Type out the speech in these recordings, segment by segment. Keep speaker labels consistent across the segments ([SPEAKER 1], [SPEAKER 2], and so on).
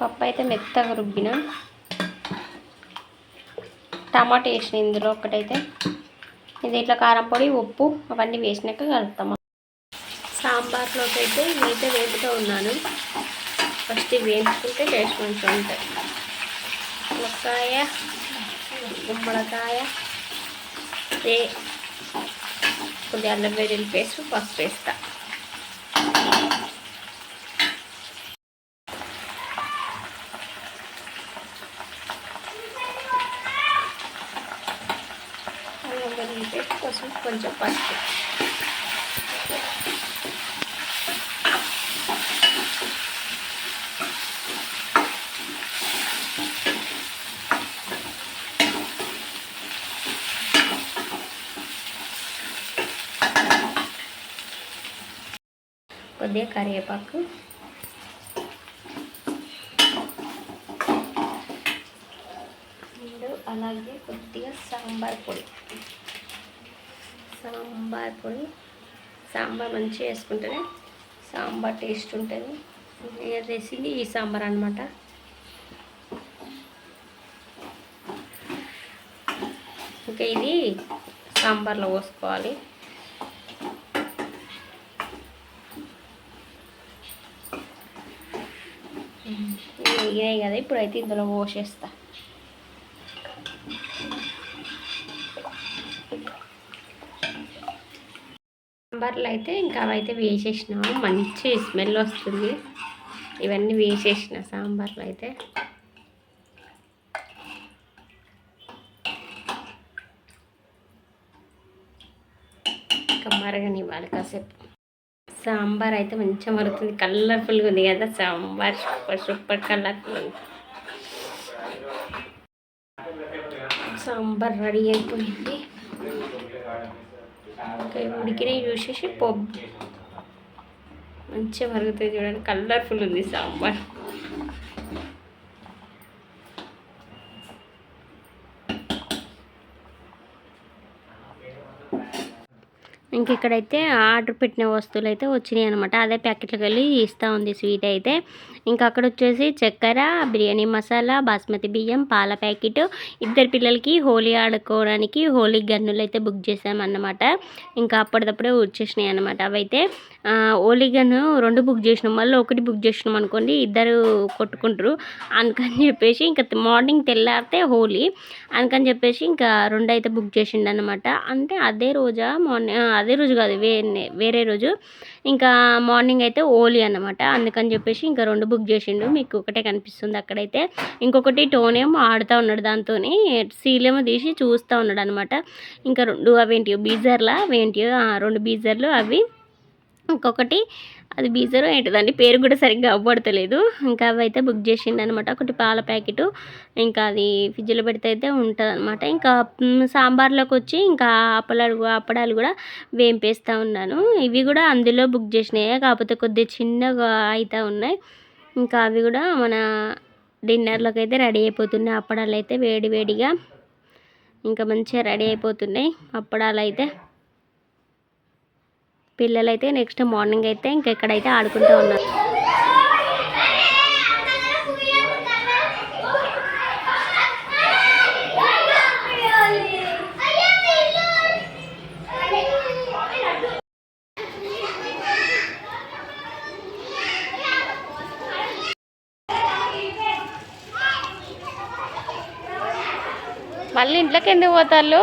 [SPEAKER 1] పప్పు అయితే మెత్తగా రుబ్బిన. టమాటా వేసిన ఇందులో ఒకటైతే ఇది ఇట్లా కారం పొడి ఉప్పు అవన్నీ వేసినాక కలుపుతాము సాంబార్లోకి అయితే ఇవైతే వేపుతూ ఉన్నాను. ఫస్ట్ ఇవి వేయించుకుంటే టేస్ట్ మంచిగా ఉంటాయి. మునక్కాయ గుమ్మడికాయ కొద్దిగా అల్లం వెల్లుల్లి పేస్ట్ పసుపు వేస్తాను అల్లం వెల్లుల్లి పేస్ట్ పసుపు కొంచెం పసుపు కొద్దిగా కరివేపాకు అండ్ అలాగే కొద్దిగా సాంబార్ పొడి. సాంబార్ పొడి. సాంబార్ మంచిగా వేసుకుంటేనే సాంబార్ టేస్ట్ ఉంటుంది. నేను చేసింది ఈ సాంబార్ అనమాట ఇంకా ఇది సాంబార్లో పోసుకోవాలి. వేగినాయి కదా ఇప్పుడైతే ఇందులో పోసేస్తా. సాంబార్లో అయితే ఇంకా అవైతే వేసేసినాము. మంచి స్మెల్ వస్తుంది. ఇవన్నీ వేసేసిన సాంబార్లో అయితే. ఇంకా మరగనివ్వాలి కాసేపు. సాంబార్ అయితే మంచిగా మరుగుతుంది. కలర్ఫుల్గా ఉంది కదా సాంబార్. సూపర్ సూపర్ కలర్ఫుల్ ఉంది. సాంబార్ రెడీ అయిపోయింది. ఇంకా ఉడికినవి చూసేసి పొబ్ మంచిగా మరుగుతుంది చూడండి. కలర్ఫుల్ ఉంది సాంబార్. ఇంక ఇక్కడైతే ఆర్డర్ పెట్టిన వస్తువులు అయితే వచ్చినాయి అనమాట అదే ప్యాకెట్లకు వెళ్ళి ఇస్తూ ఉంది స్వీట్ అయితే. ఇంకా అక్కడ వచ్చేసి చక్కెర బిర్యానీ మసాలా బాస్మతి బియ్యం పాల ప్యాకెట్. ఇద్దరు పిల్లలకి హోలీ ఆడుకోవడానికి హోలీ గన్నులు అయితే బుక్ చేసామన్నమాట ఇంకా అప్పటిదప్పుడే వచ్చేసినాయి అనమాట అవైతే హోలీ గన్ను రెండు బుక్ చేసినాం. మళ్ళీ ఒకటి బుక్ చేసినాం అనుకోండి ఇద్దరు కొట్టుకుంటారు. అందుకని చెప్పేసి ఇంకా మార్నింగ్ తెల్లారితే హోలీ. అందుకని చెప్పేసి ఇంకా రెండు అయితే బుక్ చేసిండు అనమాట అంటే అదే రోజా మార్నింగ్ అదే రోజు కాదు వేరే వేరే రోజు. ఇంకా మార్నింగ్ అయితే ఓలీ అనమాట అందుకని చెప్పేసి ఇంకా రెండు బుక్ చేసిండు. మీకు ఒకటే కనిపిస్తుంది అక్కడైతే. ఇంకొకటి టోన్ ఏమో ఆడుతూ ఉన్నాడు దాంతో సీలేమో తీసి చూస్తూ ఉన్నాడు అనమాట ఇంకా రెండు అవేంటియో బీజర్లా అవేంటియో రెండు బీజర్లు అవి. ఇంకొకటి అది బీజర్ ఏంటిదండి? పేరు కూడా సరిగ్గా అవ్వబడతలేదు ఇంకా అవి అయితే బుక్ చేసిండు అనమాట ఒకటి పాల ప్యాకెట్ ఇంకా అది ఫ్రిడ్జ్లో పెడితే అయితే ఉంటుంది అనమాట ఇంకా సాంబార్లోకి వచ్చి ఇంకా అప్పలాలు అప్పడాలు కూడా వేంపేస్తూ ఉన్నాను. ఇవి కూడా అందులో బుక్ చేసినాయి. కాకపోతే కొద్దిగా చిన్నగా అవుతూ ఉన్నాయి. ఇంకా అవి కూడా మన డిన్నర్లోకి అయితే రెడీ అయిపోతున్నాయి. అప్పడాలు అయితే వేడి వేడిగా ఇంకా మంచిగా రెడీ అయిపోతున్నాయి. అప్పడాలు అయితే పిల్లలైతే నెక్స్ట్ మార్నింగ్ అయితే ఇంకా ఎక్కడైతే ఆడుకుంటూ ఉన్నారు. మళ్ళీ ఇంట్లోకి ఎందుకు పోతారు?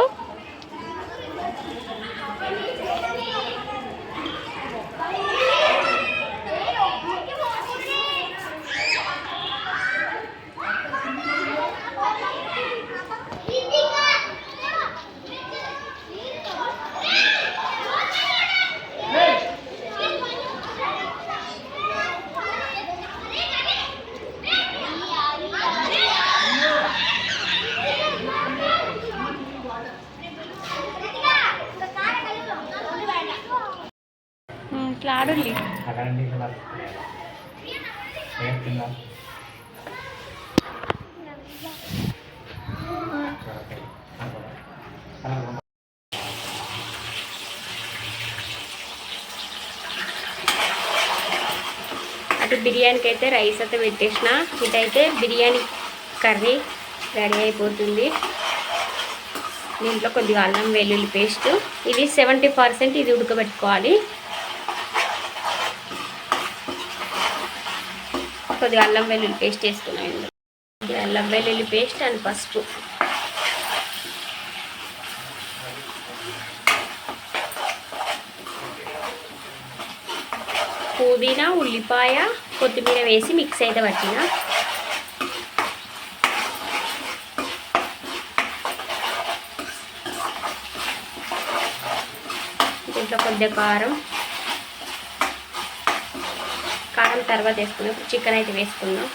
[SPEAKER 1] ఇట్లా ఆడుల్లి అటు బిర్యానీకి అయితే రైస్ అయితే పెట్టేసిన. ఇటైతే బిర్యానీ కర్రీ రెడీ అయిపోతుంది. దీంట్లో కొద్దిగా అల్లం వెల్లుల్లి పేస్ట్. ఇది సెవెంటీ పర్సెంట్ ఇది ఉడకబెట్టుకోవాలి. కొద్దిగా అల్లం వెల్లుల్లి పేస్ట్ వేసుకున్నాం ఇందులో. అల్లం వెల్లుల్లి పేస్ట్ అండ్ పసుపు. పుదీనా ఉల్లిపాయ కొత్తిమీర వేసి మిక్స్ అయితే పట్టిన. దీంట్లో కొద్దిగా కారం కారం తర్వాత వేసుకున్నాం ఇప్పుడు చికెన్ అయితే వేసుకుందాం.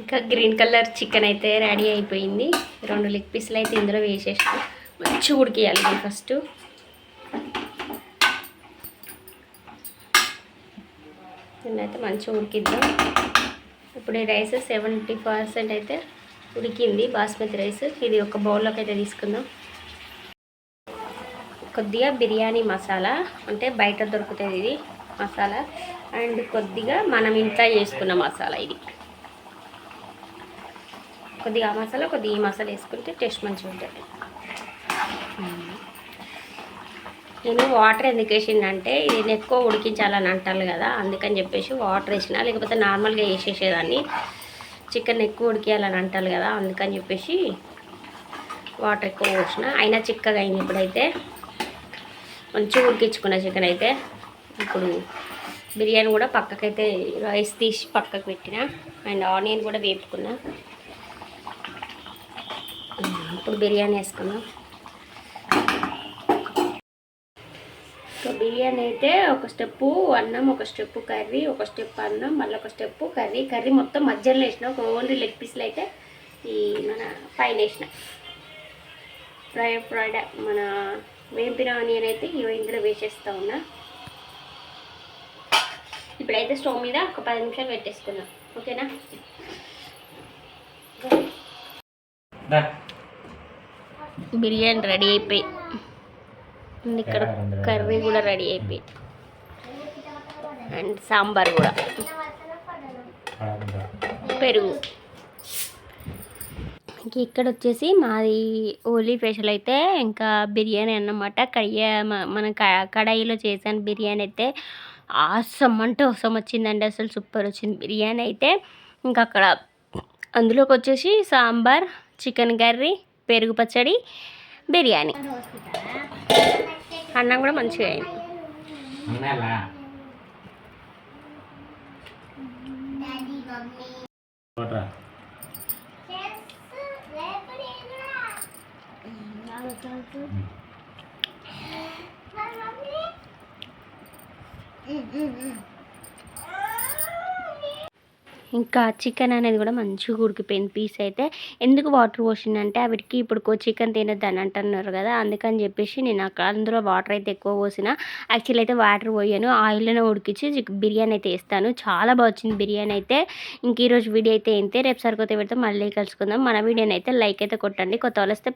[SPEAKER 1] ఇంకా గ్రీన్ కలర్ చికెన్ అయితే రెడీ అయిపోయింది. రెండు లెగ్ పీసులు అయితే ఇందులో వేసేస్తాం మంచి ఉడికేయాలి ఫస్ట్. అయితే మంచిగా ఉడికిద్దాం. ఇప్పుడు ఈ రైస్ సెవెంటీ పర్సెంట్ అయితే ఉడికింది బాస్మతి రైస్. ఇది ఒక బౌల్లోకి అయితే తీసుకుందాం. కొద్దిగా బిర్యానీ మసాలా అంటే బయట దొరుకుతుంది ఇది. మసాలా అండ్ కొద్దిగా మనం ఇంట్లో చేసుకున్న మసాలా ఇది. కొద్దిగా ఆ మసాలా కొద్దిగా ఈ మసాలా వేసుకుంటే టేస్ట్ మంచిగా ఉంటుంది. నేను వాటర్ ఎందుకు వేసిందంటే ఇది ఎక్కువ ఉడికించాలని అంటారు కదా అందుకని చెప్పేసి వాటర్ వేసిన లేకపోతే నార్మల్గా వేసేసేదాన్ని. చికెన్ ఎక్కువ ఉడికేయాలని అంటారు కదా అందుకని చెప్పేసి వాటర్ ఎక్కువ పోసిన. అయినా చిక్కగా అయింది ఇప్పుడైతే మంచిగా ఉడికించుకున్న చికెన్ అయితే ఇప్పుడు బిర్యానీ కూడా పక్కకైతే రైస్ తీసి పక్కకు పెట్టిన. అండ్ ఆనియన్ కూడా వేపుకున్నా. ఇప్పుడు బిర్యానీ వేసుకున్నాం సో బిర్యానీ అయితే ఒక స్టెప్పు అన్నం ఒక స్టెప్పు కర్రీ ఒక స్టెప్ అన్నం మళ్ళీ ఒక స్టెప్పు కర్రీ. కర్రీ మొత్తం మధ్యలో వేసిన ఒక ఓన్లీ లెగ్ పీస్లు అయితే ఈ మన పైన వేసిన. ఫ్రై ఫ్రైడ్ మన వేంపిన ఆనియన్ అయితే ఇవి ఇందులో వేసేస్తా ఉన్నా. ఇప్పుడైతే స్టవ్ మీద ఒక పది నిమిషాలు పెట్టేసుకున్నాం. ఓకేనా? బిర్యానీ రెడీ అయిపోయి. అండ్ ఇక్కడ కర్రీ కూడా రెడీ అయిపోయి. అండ్ సాంబార్ కూడా. పెరుగు. ఇంక ఇక్కడ వచ్చేసి మాది ఓలీ స్పెషల్ అయితే ఇంకా బిర్యానీ అన్నమాట. కడియ మన కడాయిలో చేశాను బిర్యానీ అయితే. ఆసం అంటే అవసరం వచ్చిందండి అసలు సూపర్ వచ్చింది. బిర్యానీ అయితే ఇంకా అక్కడ అందులోకి వచ్చేసి సాంబార్ చికెన్ కర్రీ పెరుగు పచ్చడి బిర్యానీ. అన్నం కూడా మంచిగా అయింది. ఇంకా చికెన్ అనేది కూడా మంచిగా ఉడికిపోయింది. పీస్ అయితే ఎందుకు వాటర్ పోసింది అంటే వీటికి ఇప్పుడు చికెన్ తినద్దు అని అంటున్నారు కదా అందుకని చెప్పేసి నేను అక్కడ అందులో వాటర్ అయితే ఎక్కువ పోసిన. యాక్చువల్ అయితే వాటర్ పోయాను ఆయిల్లోనే ఉడికించి బిర్యానీ అయితే వేస్తాను. చాలా బాగా వచ్చింది బిర్యానీ అయితే. ఇంక ఈరోజు వీడియో అయితే ఏంటి రేపు సరికొత్త పెడితే మళ్ళీ కలుసుకుందాం. మన వీడియోని అయితే లైక్ అయితే కొట్టండి. కొత్త వాళ్ళు వస్తే